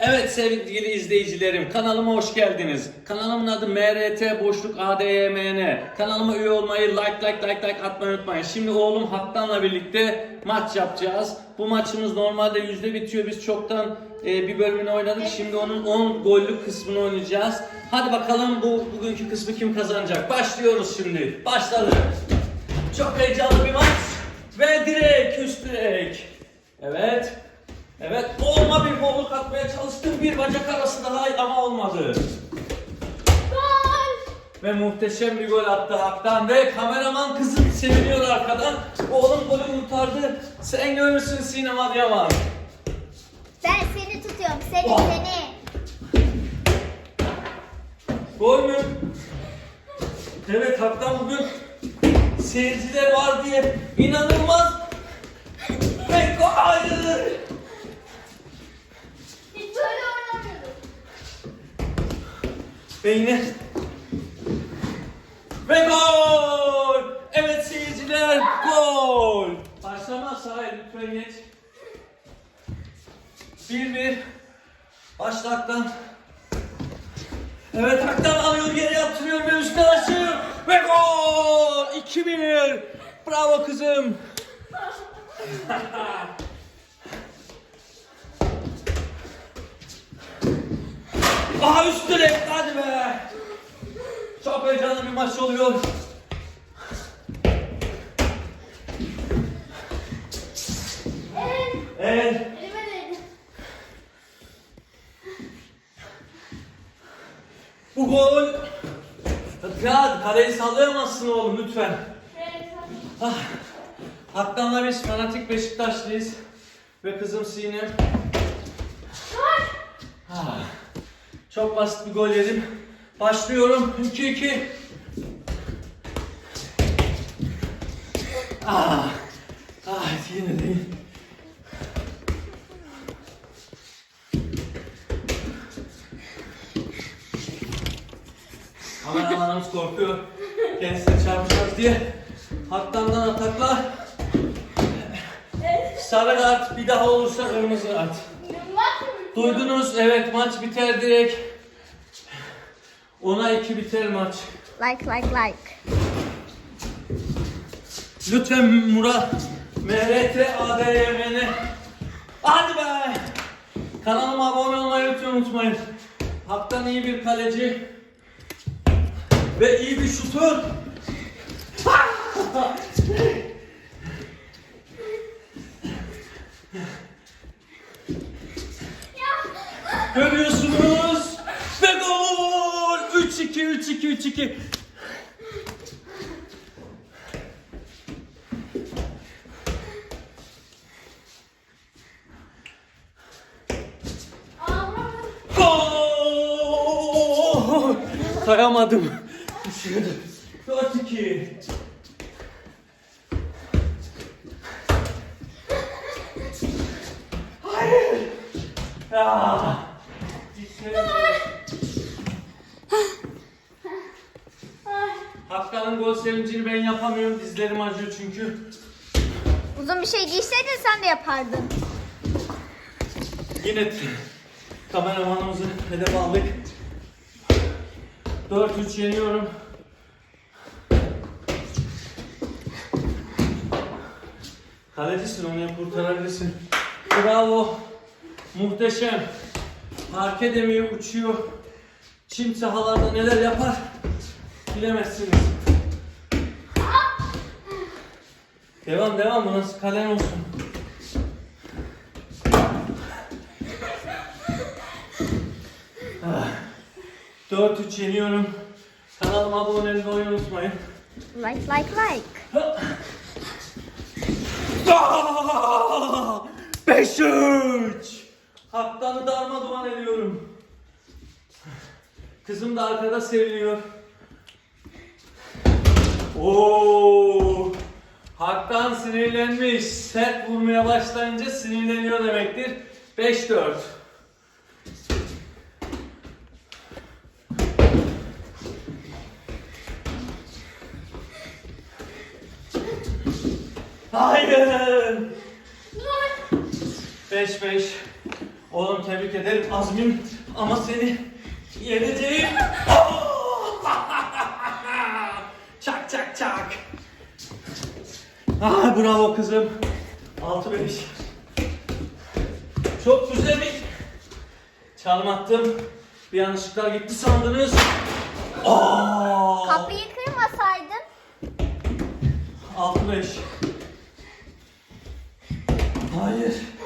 Evet sevgili izleyicilerim kanalıma hoş geldiniz. Kanalımın adı MRT boşluk ADYMN. Kanalıma üye olmayı like like like like atmayı unutmayın. Şimdi oğlum Haktan'la birlikte maç yapacağız. Bu maçımız normalde yüzde bitiyor. Biz çoktan e, bir bölümünü oynadık. Şimdi onun 10 gollük kısmını oynayacağız. Hadi bakalım bu bugünkü kısmı kim kazanacak? Başlıyoruz şimdi. Başladı. Çok heyecanlı bir maç. Ve direkt üst direk. Evet. Evet olma bir bolluk atmaya çalıştım. Bir bacak arası daha ama olmadı. Gol! Ve muhteşem bir gol attı Hak'tan ve kameraman kızım seviniyor arkadan. Oğlum golü kurtardı. Sen görürsün Sinem Adıyaman. Ben seni tutuyorum, seni Oh. seni. Gol mü? Evet Hak'tan bugün seyirciler var diye inanılmaz. Ve gol! Ve yine ve gol! Evet seyirciler gol! Başlama sahaya lütfen geç. 1-1 Başlaktan Evet haktan alıyor geri yatırıyor ve üstüne açıyor ve gol! 2-1 Bravo kızım. Aha üst direk hadi be. Çok heyecanlı bir maç oluyor. Evet, Evet. elime değdi. Bu gol. Ya kaleyi sallayamazsın oğlum lütfen. Evet, Ah. Haktan'la biz fanatik Beşiktaşlıyız. Ve kızım Sinem. Gol! Ah. Çok basit bir gol yedim. Başlıyorum. 2-2. Ah. Ah yine değil. Kameramanımız korkuyor. Kendisine çarpacağız diye. Haktan'dan ataklar. Sarı kart bir daha olursa kırmızı kart. Duydunuz evet maç biter direkt. Ona iki biter maç. Like, like, like. Lütfen Murat MRT ADYMN Hadi be! Kanalıma abone olmayı lütfen unutmayın. Haktan iyi bir kaleci ve iyi bir şutör. Görüyorsunuz ve gol! 3-2 3-2 3-2 Aa, Gol! Sayamadım. Düşüyordu. 4-2. Hayır. Ya. Ay. Hakkan'ın gol sevincini ben yapamıyorum. Dizlerim acıyor çünkü. Uzun bir şey giyseydin sen de yapardın. Yine kameramanımızı hedef aldık. 4-3 yeniyorum. Kalecisin onu kurtarabilirsin. Bravo. Muhteşem. Hareket edemiyor, uçuyor. Çim sahalarda neler yapar bilemezsiniz. Devam devam bu nasıl kalen olsun. Ah. 4-3 yeniyorum. Kanalıma abone olmayı unutmayın. Like, like, like. Ah! 5-3! Haktanı darma duman ediyorum. Kızım da arkada seviniyor. Oo! Haktan sinirlenmiş. Sert vurmaya başlayınca sinirleniyor demektir. 5-4. Hayır. 5-5. Oğlum tebrik ederim azmim ama seni yeneceğim. çak çak çak. Ah bravo kızım. 6-5. Çok bir çalım attım. Bir yanlışlıkla gitti sandınız. Aa! Kapıyı kırmasaydın. 6-5. Hayır.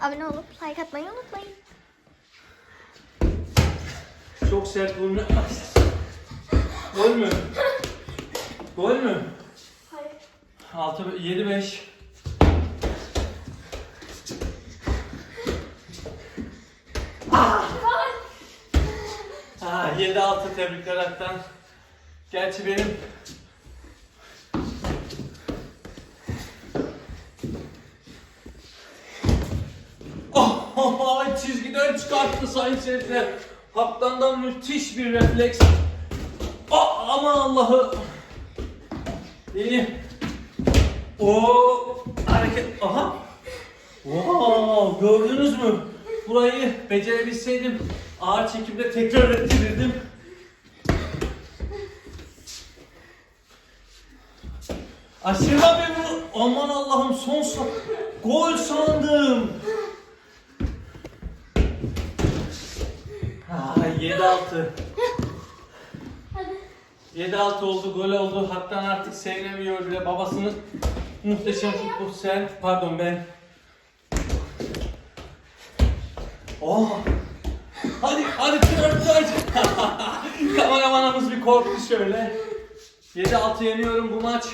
Abone olup like atmayı unutmayın. Çok sert vurma. Gol mü? Gol mü? Hayır. 6 7 5. Ah, 7 6 tebrikler Aktan. Gerçi benim Oh, çizgiden çıkarttı sayın seyirciler. Haktan'dan müthiş bir refleks. Oh, aman Allah'ı. İyi. O hareket. Aha. Wow, gördünüz mü? Burayı becerebilseydim ağır çekimde tekrar ettirirdim. Aşırma be bu. Aman Allah'ım son gol sandım. Ha, 7-6. 7-6 oldu, gol oldu. Haktan artık sevinemiyor bile. Babasının muhteşem futbol sen, pardon ben. Oh. Hadi, hadi tır tır. Kameramanımız bir korktu şöyle. 7-6 yeniyorum bu maç.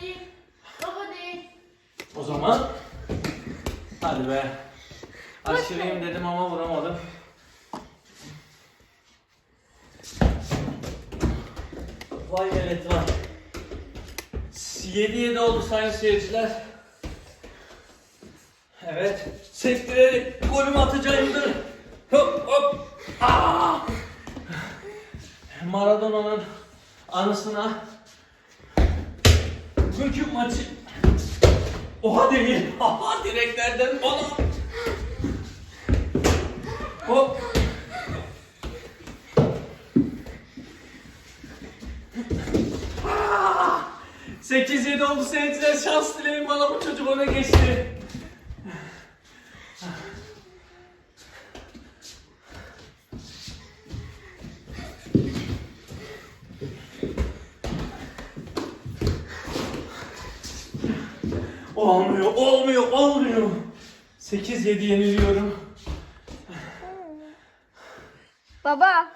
Değil. Baba değil. O zaman hadi be. Aşırıyım dedim ama vuramadım. Vay velet vay. 7-7 oldu sayın seyirciler. Evet. Sektirerek golümü atacağımdır. Hop hop. Aa! Maradona'nın anısına bugün maçı Oha değil. Oha direklerden bana. Hop. Ah! 8-7 oldu seyirciler. Şans dileyin bana bu çocuk öne geçti. Olmuyor, olmuyor, olmuyor. 8-7 yeniliyorum. Baba.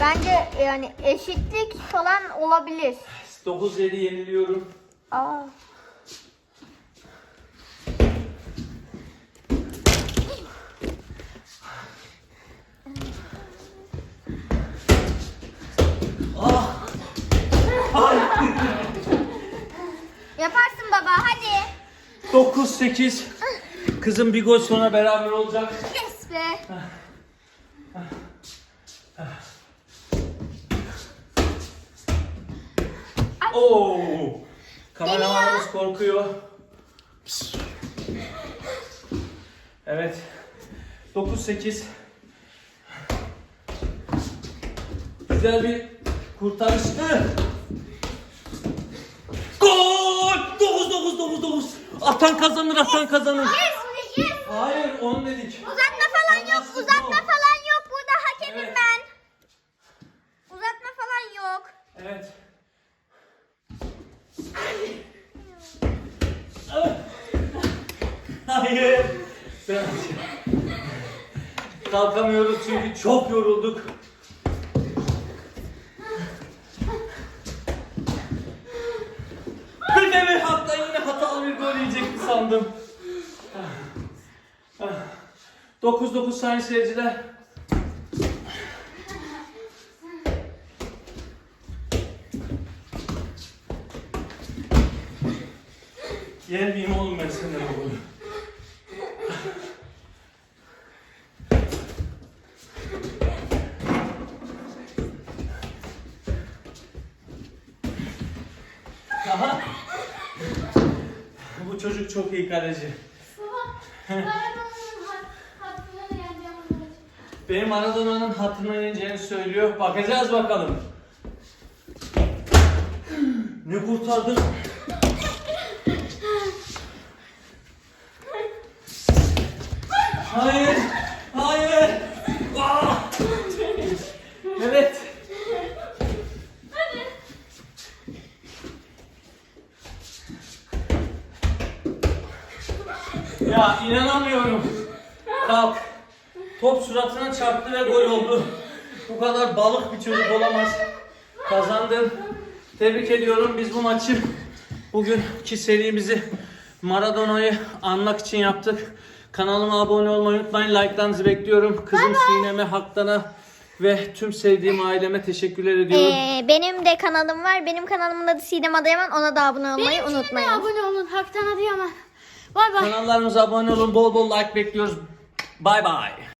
Bence yani eşitlik falan olabilir. 9-7 yeniliyorum. Aa. Ah! Ay! Yaparsın baba hadi. 9-8. Kızım bir gol sonra beraber olacak. Yes be. Oo! Kameramanımız korkuyor. Evet. 9-8. Güzel bir kurtarıştı. Gol! 9-9-9-9. Atan kazanır, atan kazanır. Yes, yes. Hayır, onu dedik. Uzatma falan yok. Uzatma yok. falan yok. Burada hakemim Evet. ben. Uzatma falan yok. Evet. Hayır. Ben Kalkamıyoruz çünkü çok yorulduk. Bir de hatta yine hatalı bir gol yiyecekti sandım. 9-9 sayın seyirciler. Yer miyim oğlum ben senden oğlum? Aha. Bu çocuk çok iyi kaleci. Benim Maradona'nın hatırına yeneceğini söylüyor. Bakacağız bakalım. Ne kurtardık? Hayır. Hayır. Ah! Evet. Ya inanamıyorum. Kalk. Top suratına çarptı ve gol oldu. Bu kadar balık bir çocuk olamaz. Kazandın. Tebrik ediyorum. Biz bu maçı bugünkü serimizi Maradona'yı anmak için yaptık. Kanalıma abone olmayı unutmayın. Like'larınızı bekliyorum. Kızım Sinem'e, Haktan'a ve tüm sevdiğim aileme teşekkürler ediyorum. Ee, benim de kanalım var. Benim kanalımın adı Sidem Adıyaman. Ona da abone olmayı Benim için de unutmayın. abone olun. Haktan Adıyaman. Bay bay. Kanallarımıza abone olun. Bol bol like bekliyoruz. Bay bay.